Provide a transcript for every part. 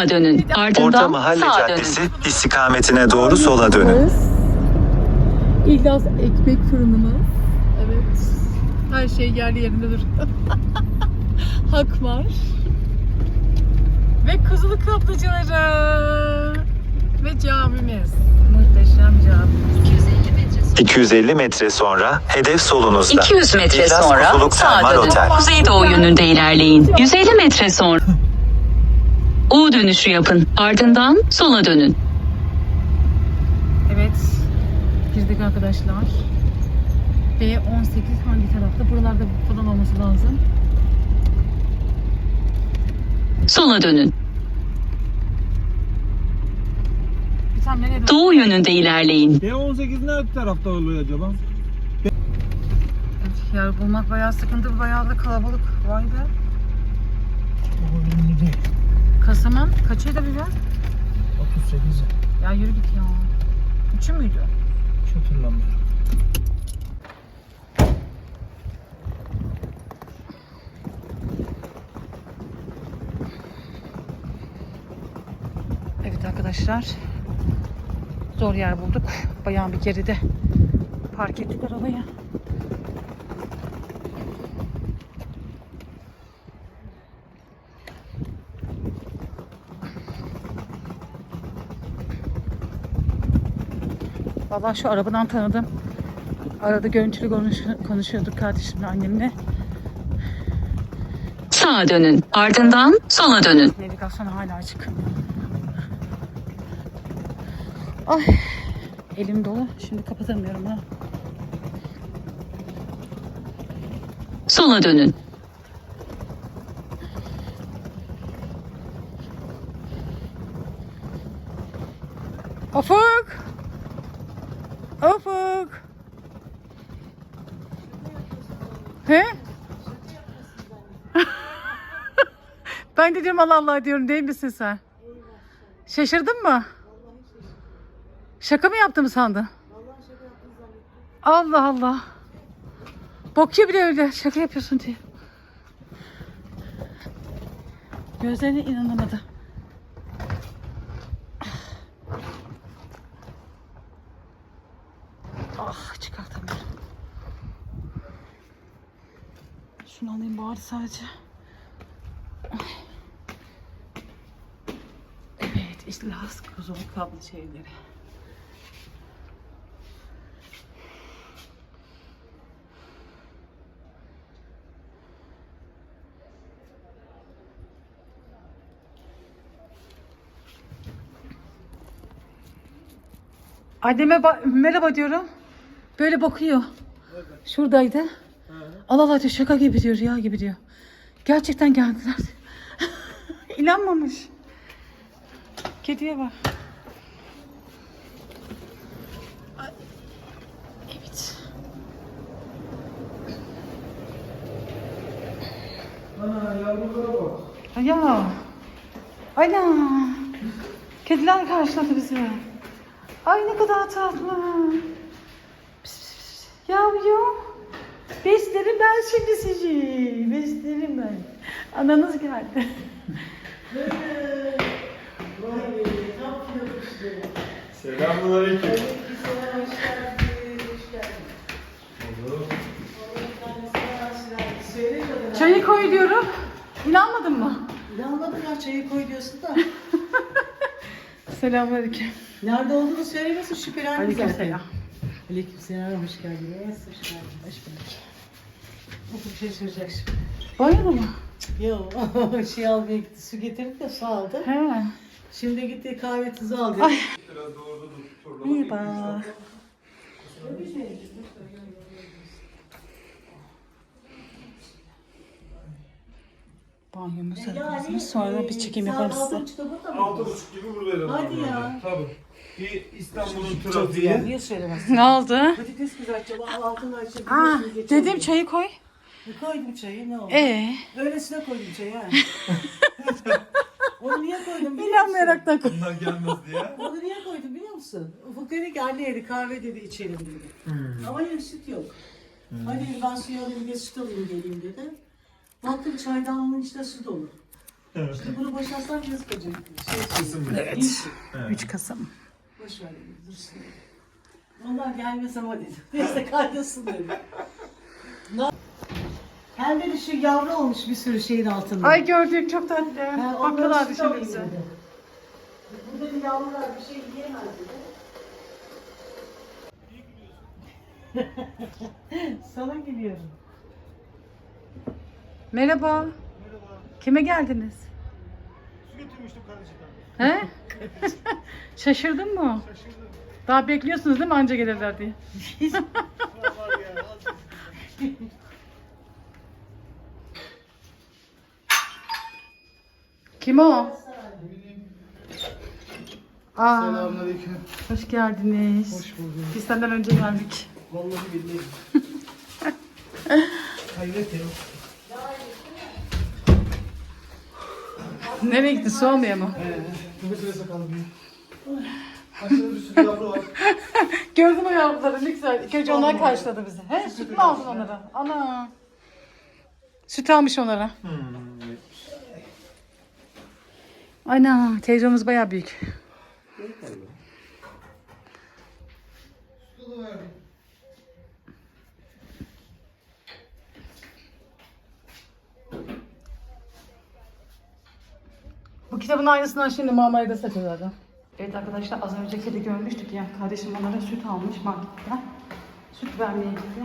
Sağa dönün. Ardından Orta Mahalle sağa Caddesi istikametine doğru sola dönün. İlyas ekmek fırınımız. Evet. Her şey yerli yerinde dur. Hakmar. Ve Kızılı Kaplıcaları. Ve camimiz. Muhteşem camimiz. 250 metre sonra. 250 metre sonra hedef solunuzda. 200 metre İhlas sonra Mutluluk sağa Termal dönün. Otel. Kuzeydoğu yönünde ilerleyin. 150 metre sonra U dönüşü yapın. Ardından sola dönün. Evet. Girdik arkadaşlar. B18 hangi tarafta? Buralarda falan olması lazım. Sola dönün. Bir tane nereye doğru? Doğu yönünde ilerleyin. B18 ne tarafta oluyor acaba? Evet, yer bulmak bayağı sıkıntı. Bayağı da kalabalık. Vay be. Kasaman kaçıydı biber? 38 Ya yürü git ya. Üçü müydü? hiç hatırlamıyorum. Evet arkadaşlar. Zor yer bulduk. Bayağı bir geride park ettik arabayı. Vallahi şu arabadan tanıdım. Arada görüntülü konuş konuşuyorduk kardeşimle annemle. Sağa dönün. Ardından sola dönün. Navigasyon hala açık. Ay elim dolu. Şimdi kapatamıyorum ha. Sola dönün. Ufuk! Ufuk! He? ben de diyorum Allah Allah diyorum değil misin sen? Şaşırdın mı? Şaka mı yaptım sandın? Allah Allah. Bokya bile öyle şaka yapıyorsun diye. Gözlerine inanamadı. Bari sadece. Ay. Evet işte las kuzulu kablo şeyleri. Anneme ba- merhaba diyorum. Böyle bakıyor. Şuradaydı. Allah Allah diyor şaka gibi diyor ya gibi diyor. Gerçekten geldiler. İnanmamış. Kediye bak. Evet. Ana yavrulara bak. Ya. Ana. Kediler karşıladı bizi. Ay ne kadar tatlı. Pis, pis. Beslerim ben şimdi sizi. Beslerim ben. Ananız geldi. Selamünaleyküm. Çayı koy diyorum. İnanmadın mı? İnanmadım ya çayı koy diyorsun da. Selamünaleyküm. Nerede olduğunu söylemesin şüphelendim zaten. Aleykümselam. Aleykümselam hoş geldiniz. Hoş geldin. Hoş bulduk. Bir şey söyleyecek şimdi. Banyoda mı? Yo şey almaya gitti. Su getirip de su aldı. He. Şimdi gitti kahve tuzu aldı. Biraz doğru dur. Merhaba. Banyomuzu hazırız. Sonra bir çekim yaparım saat size. altı buçuk gibi buradaydım. Hadi ya. Tabii. Bir İstanbul'un trafiği. Niye söylemezsin? Ne oldu? Patates kızartacağım. Al altını açıp. Aa, dedim çayı koy. Koydum çayı ne oldu? Ee, Öylesine koydum çayı ha. Onu niye koydum biliyor musun? inanmayarak da koy. Bunlar gelmez diye. Onu niye koydum biliyor musun? Ufuk dedi ki anne dedi kahve dedi içelim dedi. Ama dedi süt yok. Hadi dedi ben suyu alayım bir süt alayım geleyim dedi. Baktım çaydanlığın içinde süt olur. İşte bunu boşaltsam biraz kaçacak. Şey, Evet. evet. 3 Kasım. Boş ver dedi dursun dedi. Onlar gelmez ama dedi. Neyse kaydolsun dedi. Na- Hem dedi şu yavru olmuş bir sürü şeyin altında. Ay gördük çok tatlı. Ha, onları Bakıyorlar süt şimdi bize. dedi. Bu dedi yavrular bir şey yiyemez dedi. Sana geliyorum. Merhaba. Kime geldiniz? Su götürmüştüm kardeşim. He? Şaşırdın mı? Şaşırdım. Daha bekliyorsunuz değil mi anca gelirler diye. Kim o? Aa, Selamünaleyküm. hoş geldiniz. Hoş bulduk. Biz senden önce geldik. Vallahi billahi. Hayret ya. Nereye gitti? Su almaya mı? Nefes nefese kaldım. Aşağıda bir sürü yavru var. Gördün o yavruları ne güzel. İlk önce onlar karşıladı bizi. He? Süt mü aldın onlara? Ana. Süt almış onlara. Ana. Televizyonumuz bayağı büyük. Bu kitabın aynısından şimdi Marmara'da satıyorlardı. Evet arkadaşlar az önce kedi görmüştük ya. Kardeşim onlara süt almış marketten. Süt vermeye gitti.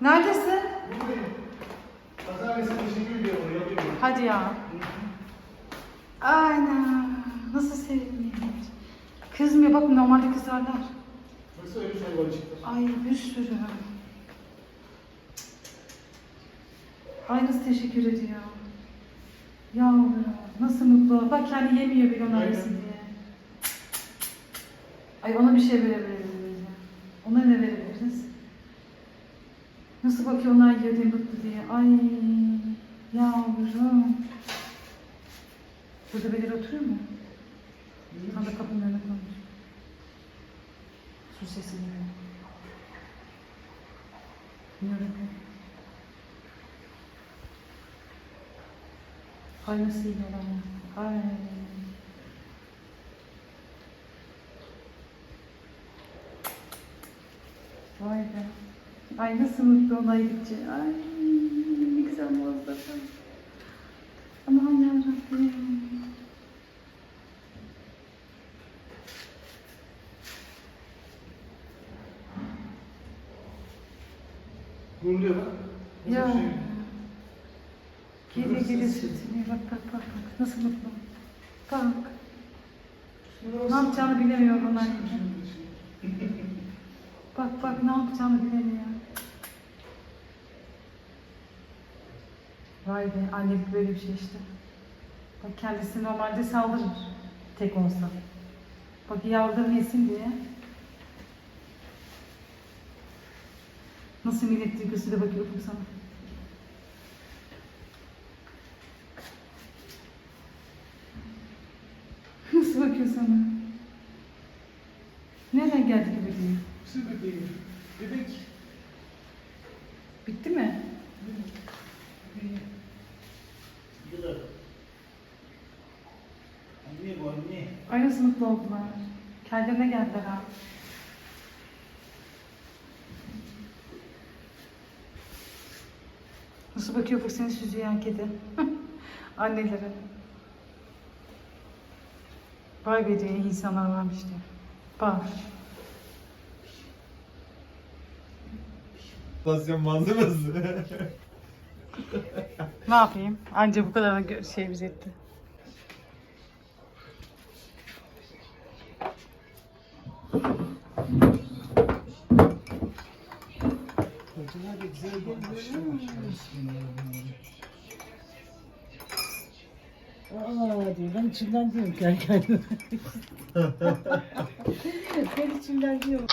Neredesin? Hadi ya. Aynen. Nasıl sevinmiş. Kızmıyor bak normalde kızarlar. Nasıl öyle şey çıktı? Ay bir sürü. Ay nasıl teşekkür ediyor. Yavrum nasıl mutlu. Bak kendi yemiyor bile onu arasın diye. Ay ona bir şey verebiliriz. Ona ne verebiliriz? Nasıl bakıyor onlar yiyor diye mutlu diye. Ay yavrum. Burada birileri oturuyor mu? Tam da kapının önüne koymuş. Su sesi geliyor. Yürü. Ay nasıl yiyorlar ya. Ay. Vay be. Ay nasıl mutlu gidince. Ay güzel manzara. Aman yarabbim. Guruluyor bak. Ya. şey? Geliyor geliyor sürtünüyor. Bak bak bak bak. Nasıl mutlu. Bak. Ne yapacağını bilemiyor onlar. Bak bak ne yapacağını bilemiyor. Vay be annelik böyle bir şey işte. Bak kendisi normalde saldırır. Tek olsa. Bak yavrularını yesin diye. Nasıl minnet duygusuyla bakıyorum sana. Nasıl bakıyor sana? Nereden geldi ki bebeğim? Nasıl bebeğim? Bebek. Bitti mi? Yılan. Anne bu nasıl mutlu oldular. Kendilerine geldiler ha. Nasıl bakıyor bak seni süzüyen kedi. Annelere. Vay be diye insanlar varmış diye. Bak. Tasyon malzemesi. Ne yapayım? Anca bu kadar şeyimiz etti. Hadi güzel Aa diyor ben içimden diyorum kendi kendime. ben içimden diyorum.